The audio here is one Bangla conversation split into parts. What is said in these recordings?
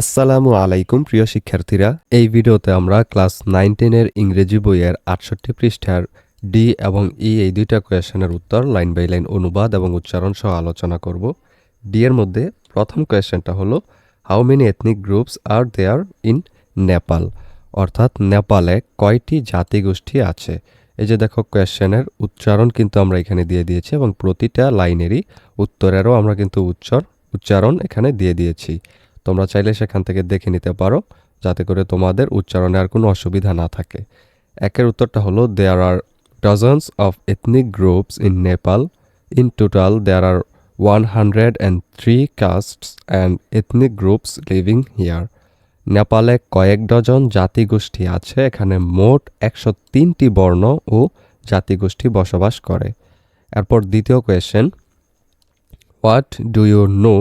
আসসালামু আলাইকুম, প্রিয় শিক্ষার্থীরা। এই ভিডিওতে আমরা ক্লাস নাইন, টেনের ইংরেজি বইয়ের আটষট্টি পৃষ্ঠার ডি এবং ই এই দুইটা কোয়েশনের উত্তর লাইন বাই লাইন অনুবাদ এবং উচ্চারণ সহ আলোচনা করব। ডি এর মধ্যে প্রথম কোয়েশনটা হলো how many ethnic groups are there in Nepal অর্থাৎ নেপালে কয়টি জাতিগোষ্ঠী আছে? এই যে দেখো কোয়েশ্চেনের উচ্চারণ কিন্তু আমরা এখানে দিয়ে দিয়েছি এবং প্রতিটা লাইনেরই উত্তরেরও আমরা কিন্তু উচ্চর, উচ্চারণ এখানে দিয়ে দিয়েছি। তোমরা চাইলে সেখান থেকে দেখে নিতে পারো, যাতে করে তোমাদের উচ্চারণে আর কোনো অসুবিধা না থাকে। একের উত্তরটা হলো there are dozens of ethnic groups in Nepal in total there are one hundred and three castes and ethnic groups living here নেপালে কয়েক ডজন জাতিগোষ্ঠী আছে, এখানে মোট একশো তিনটি বর্ণ ও জাতিগোষ্ঠী বসবাস করে। এরপর দ্বিতীয় question what do you know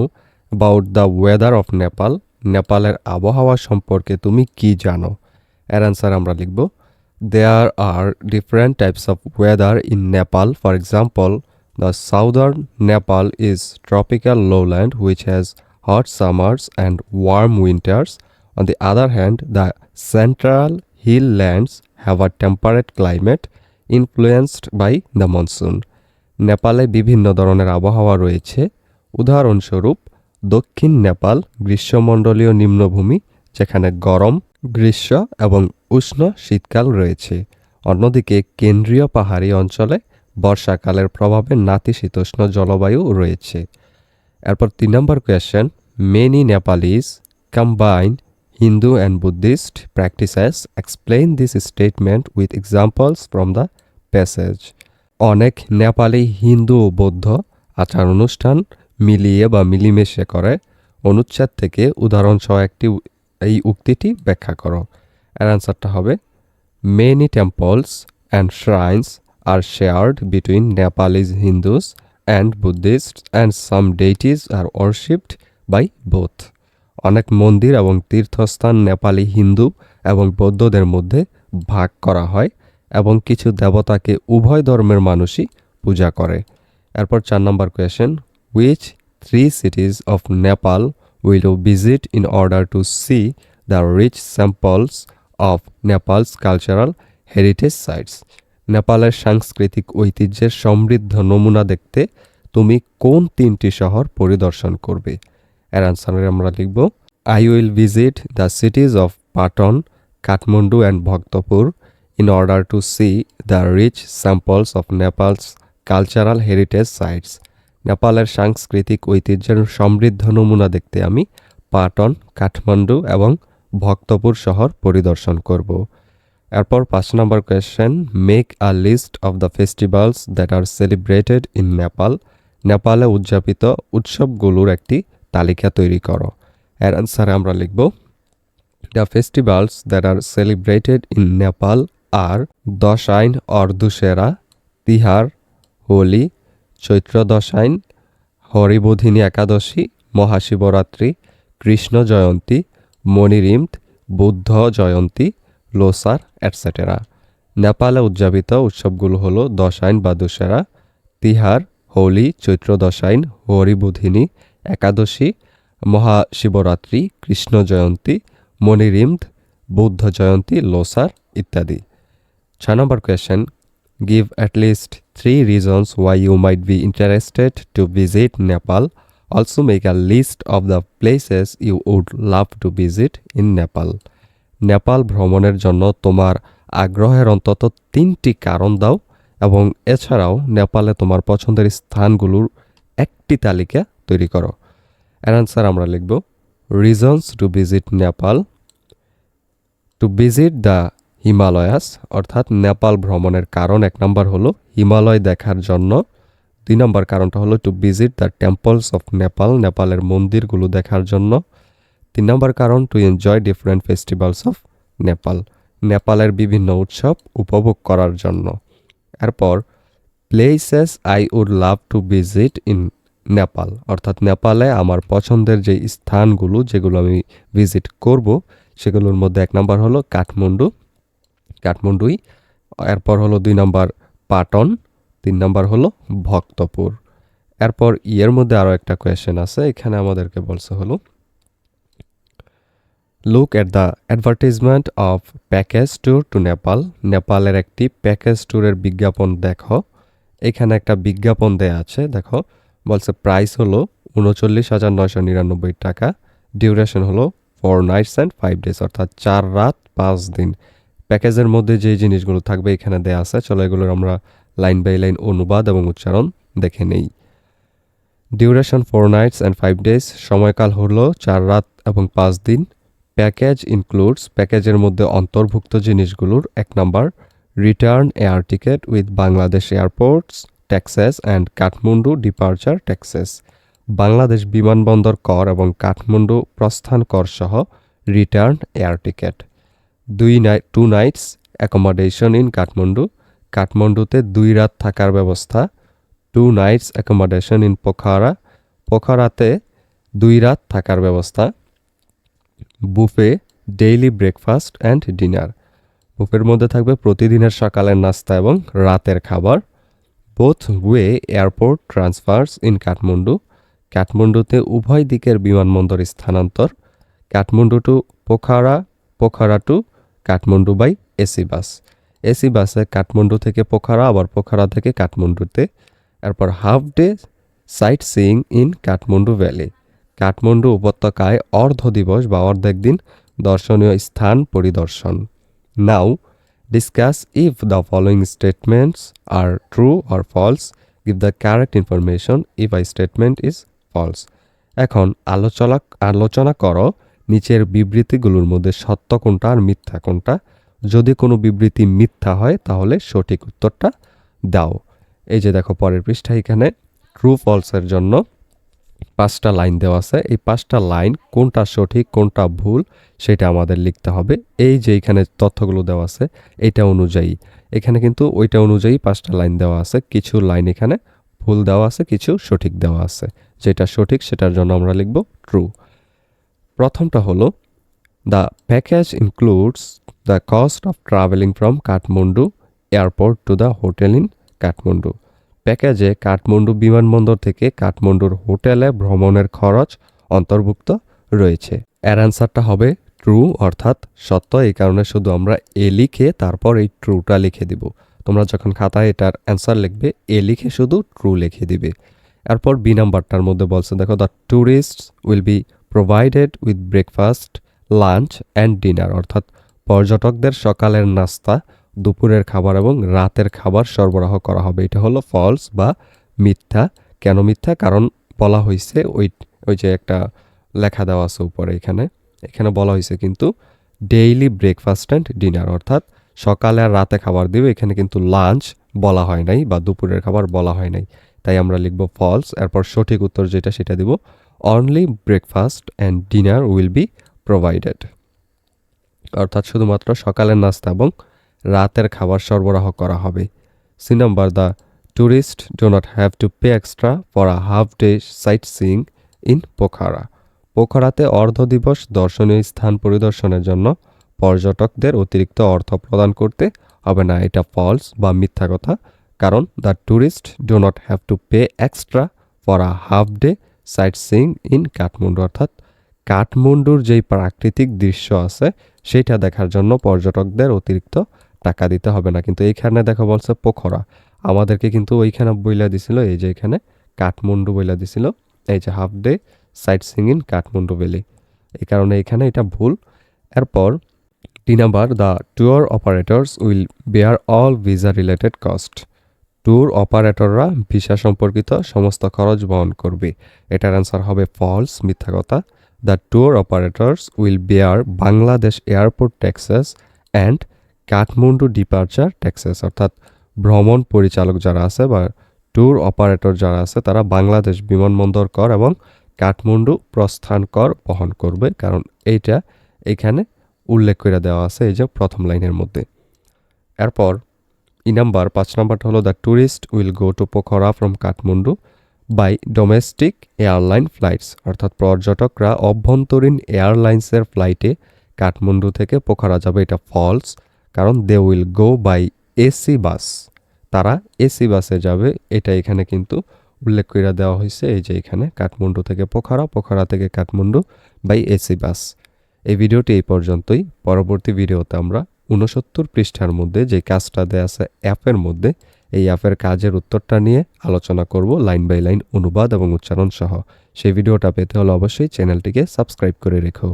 about the weather of Nepal নেপালের আবহাওয়া সম্পর্কে তুমি কি জানো এর অ্যান্সার আমরা লিখব there are different types of weather in Nepal for example the southern Nepal is tropical lowland which has hot summers and warm winters. On the other hand, the central hill lands have a temperate climate influenced by the monsoon. নেপালে বিভিন্ন ধরনের আবহাওয়া রয়েছে উদাহরণস্বরূপ দক্ষিণ নেপাল গ্রীষ্মমণ্ডলীয় নিম্নভূমি, যেখানে গরম, গ্রীষ্ম এবং উষ্ণ শীতকাল রয়েছে। অন্যদিকে কেন্দ্রীয় পাহাড়ি অঞ্চলে বর্ষাকালের প্রভাবে নাতিশীতোষ্ণ জলবায়ু রয়েছে। এরপর তিন নম্বর question many Nepalese combine Hindu and Buddhist practices explain this statement with examples from the passage অনেক নেপালি হিন্দু ও বৌদ্ধ আচার অনুষ্ঠান মিলিয়ে বা মিলিমিশে করে, অনুচ্ছেদ থেকে উদাহরণসহ একটি এই উক্তিটি ব্যাখ্যা করো। এর অ্যান্সারটা হবে many temples and shrines are shared between Nepalese Hindus and Buddhist and some deities are worshipped by both অনেক মন্দির এবং তীর্থস্থান নেপালি হিন্দু এবং বৌদ্ধদের মধ্যে ভাগ করা হয় এবং কিছু দেবতাকে উভয় ধর্মের মানুষই পূজা করে। এরপর চার নম্বর question which three cities of Nepal will visit in order to see the rich samples of Nepal's cultural heritage sites নেপালের সাংস্কৃতিক ঐতিহ্যের সমৃদ্ধ নমুনা দেখতে তুমি কোন তিনটি শহর পরিদর্শন করবে? এর আনসারে আমরা লিখব I will visit the cities of Patan Kathmandu and Bhaktapur in order to see the rich samples of Nepal's cultural heritage sites নেপালের সাংস্কৃতিক ঐতিহ্যের সমৃদ্ধ নমুনা দেখতে আমি পাটন, কাঠমান্ডু এবং ভক্তপুর শহর পরিদর্শন করব। এরপর পাঁচ নম্বর question make a list of the festivals that are celebrated in Nepal নেপালে উদযাপিত উৎসবগুলোর একটি তালিকা তৈরি করো। এর অ্যান্সারে আমরা লিখব the festivals that are celebrated in Nepal are Dashain অর্ধুসেরা Tihar, Holi Chaitra Dashain Haribodhini Ekadashi, Mahashivratri, Krishna Jayanti মণিরিমথ বুদ্ধ জয়ন্তী, লোসার অ্যাটসেটেরা নেপালে উদযাপিত উৎসবগুলো হলো দশাইন বা দুশেরা তিহার, হোলি চৈত্র দশাইন হরিবোধিনী একাদশী, মহাশিবরাত্রি, কৃষ্ণ জয়ন্তী মণিরিমথ বুদ্ধ জয়ন্তী, লোসার ইত্যাদি। ছয় নম্বর question at least three reasons why you might be interested to visit Nepal. Also, make a list of the places you would love to visit in Nepal. Nepal ভ্রমণের জন্য তোমার আগ্রহের অন্তত তিনটি কারণ দাও এবং এছাড়াও নেপালে তোমার পছন্দের স্থানগুলোর একটি তালিকা তৈরি করো এর আনসার আমরা লিখব reasons to visit Nepal to visit the Himalayas, অর্থাৎ নেপাল ভ্রমণের কারণ এক নম্বর হলো হিমালয় দেখার জন্য। দুই নম্বর কারণটা হলো to visit the temples of Nepal নেপালের মন্দিরগুলো দেখার জন্য। তিন নম্বর কারণ to enjoy different festivals of Nepal নেপালের বিভিন্ন উৎসব উপভোগ করার জন্য। এরপর places I would love to visit in Nepal অর্থাৎ নেপালে আমার পছন্দের যে স্থানগুলো যেগুলো আমি ভিজিট করব, সেগুলোর মধ্যে এক নম্বর হলো কাঠমান্ডু। কাঠমান্ডুই। এরপর হলো দুই নম্বর পাটন, তিন নম্বর হলো ভক্তপুর। এরপর ইয়ের মধ্যে আরও একটা কোয়েশ্চেন আছে, এখানে আমাদেরকে বলছে হলো look at the advertisement of package tour to Nepal নেপালের একটি প্যাকেজ ট্যুরের বিজ্ঞাপন দেখো। এখানে একটা বিজ্ঞাপন দেয়া আছে, দেখো, বলছে প্রাইস হলো উনচল্লিশ হাজার নয়শো নিরানব্বই টাকা ডিউরেশন হলো four nights and five days অর্থাৎ চার রাত, পাঁচ দিন। প্যাকেজের মধ্যে যে জিনিসগুলো থাকবে এখানে দেয়া আছে। চলো এগুলোর আমরা লাইন বাই লাইন অনুবাদ এবং উচ্চারণ দেখে নেই। Duration four nights and five days সময়কাল হলো চার রাত এবং পাঁচ দিন। প্যাকেজ ইনক্লুডস প্যাকেজের মধ্যে অন্তর্ভুক্ত জিনিসগুলোর এক number return air ticket with Bangladesh airports taxes and Kathmandu departure taxes Bangladesh বিমানবন্দর কর এবং কাঠমান্ডু প্রস্থান কর সহ রিটার্ন এয়ার টিকেট দুই night two nights accommodation in Kathmandu কাঠমান্ডুতে দুই রাত থাকার ব্যবস্থা two nights accommodation in Pokhara পোখারাতে দুই রাত থাকার ব্যবস্থা buffet daily breakfast and dinner বুফের মধ্যে থাকবে প্রতিদিনের সকালের নাস্তা এবং রাতের খাবার। Both way airport transfers in Kathmandu কাঠমান্ডুতে উভয় দিকের বিমানবন্দর স্থানান্তর। Kathmandu to Pokhara Pokhara to Kathmandu by AC bus. AC বাসে কাঠমান্ডু থেকে পোখারা, আবার পোখারা থেকে কাঠমান্ডুতে। এরপর half day sightseeing in Kathmandu valley. Kathmandu উপত্যকায় অর্ধ দিবস বা অর্ধেক দিন দর্শনীয় স্থান পরিদর্শন। Now discuss if the following statements are true or false give the correct information if I statement is false এখন আলোচনা আলোচনা করো নিচের বিবৃতিগুলোর মধ্যে সত্য কোনটা আর মিথ্যা কোনটা? যদি কোনো বিবৃতি মিথ্যা হয়, তাহলে সঠিক উত্তরটা দাও। এই যে দেখো পরের পৃষ্ঠা এখানে ট্রু ফলসের জন্য পাঁচটা লাইন দেওয়া আছে। এই পাঁচটা লাইন কোনটা সঠিক, কোনটা ভুল, সেটা আমাদের লিখতে হবে। এই যে এখানে তথ্যগুলো দেওয়া আছে, এটা অনুযায়ী। এখানে কিন্তু ওইটা অনুযায়ী পাঁচটা লাইন দেওয়া আছে। কিছু লাইন এখানে ভুল দেওয়া আছে, কিছু সঠিক দেওয়া আছে। যেটা সঠিক, সেটার জন্য আমরা লিখব ট্রু প্রথমটা হলো the package includes the cost of travelling from Kathmandu airport to the hotel in Kathmandu প্যাকেজে কাঠমান্ডু বিমানবন্দর থেকে কাঠমান্ডুর হোটেলে ভ্রমণের খরচ অন্তর্ভুক্ত রয়েছে। এর অ্যান্সারটা হবে ট্রু অর্থাৎ সত্য। এই কারণে শুধু আমরা এ লিখে তারপর এই ট্রুটা লিখে দিব। তোমরা যখন খাতায় এটার অ্যান্সার লিখবে, এ লিখে শুধু ট্রু লিখে দিবে। এরপর বি নাম্বারটার মধ্যে বলছে, দেখো the tourist will be provided with breakfast lunch and dinner অর্থাৎ পর্যটকদের সকালের নাস্তা, দুপুরের খাবার এবং রাতের খাবার সরবরাহ করা হবে। এটা হলো ফলস বা মিথ্যা। কেন মিথ্যা? কারণ বলা হয়েছে ওই ওই যে একটা লেখা দেওয়া আছে উপরে এখানে। এখানে বলা হয়েছে কিন্তু ডেইলি ব্রেকফাস্ট অ্যান্ড ডিনার অর্থাৎ সকালে আর রাতে খাবার দিবে। এখানে কিন্তু লাঞ্চ বলা হয় নাই বা দুপুরের খাবার বলা হয় নাই। তাই আমরা লিখব ফলস এরপর সঠিক উত্তর যেটা সেটা দিব only breakfast and dinner will be provided অর্থাৎ শুধুমাত্র সকালের নাস্তা এবং রাতের খাবার সরবরাহ করা হবে। C number, the tourist do not have to pay extra for a half day sightseeing in Pokhara. পোখারাতে অর্ধ দিবস দর্শনীয় স্থান পরিদর্শনের জন্য পর্যটকদের অতিরিক্ত অর্থ প্রদান করতে হবে না। এটা ফলস বা মিথ্যা কথা। কারণ the tourist do not have to pay extra for a half day sightseeing in Kathmandu, অর্থাৎ কাঠমান্ডুর যেই প্রাকৃতিক দৃশ্য আছে সেটা দেখার জন্য পর্যটকদের অতিরিক্ত টাকা দিতে হবে না। কিন্তু এইখানে দেখা বলছে পোখরা। আমাদেরকে কিন্তু ওইখানে বইলা দিছিল, এই যে এখানে কাঠমান্ডু বইলা দিছিল, এই যে half day sightseeing in Kathmandu valley এই কারণে এখানে এটা ভুল। এরপর তিন number the tour operators will bear all visa related cost tour অপারেটররা visa সম্পর্কিত সমস্ত খরচ বহন করবে। এটার অ্যান্সার হবে ফলস মিথ্যা কথা। The tour operators will bear Bangladesh airport taxes and Kathmandu departure taxes অর্থাৎ ভ্রমণ পরিচালক যারা আছে বা ট্যুর অপারেটর যারা আছে, তারা বাংলাদেশ বিমানবন্দর কর এবং কাঠমান্ডু প্রস্থান কর বহন করবে। কারণ এইটা এখানে উল্লেখ করে দেওয়া আছে এই যে প্রথম লাইনের মধ্যে। এরপর ই নাম্বার, পাঁচ নাম্বারটা হলো the tourist will go to Pokhara from Kathmandu by domestic airline flights. অর্থাৎ পর্যটকরা অভ্যন্তরীণ এয়ারলাইন্সের ফ্লাইটে কাঠমান্ডু থেকে পোখরা যাবে। এটা ফলস, কারণ they will go by AC bus. তারা এসি বাসে যাবে। এটা এখানে কিন্তু উল্লেখ করে দেওয়া হয়েছে, এই যে এখানে কাঠমান্ডু থেকে পোখরা পোখরা থেকে কাঠমান্ডু বাই এসি বাস। এই ভিডিওটি এই পর্যন্তই। পরবর্তী ভিডিওতে আমরা উনসত্তর পৃষ্ঠার মধ্যে যে কাজটা দেয়া আছে অ্যাপের মধ্যে, এই অ্যাপের কাজের উত্তরটা নিয়ে আলোচনা করব লাইন বাই লাইন অনুবাদ এবং উচ্চারণ সহ। সেই ভিডিওটা পেতে হলে অবশ্যই চ্যানেলটিকে সাবস্ক্রাইব করে রেখো।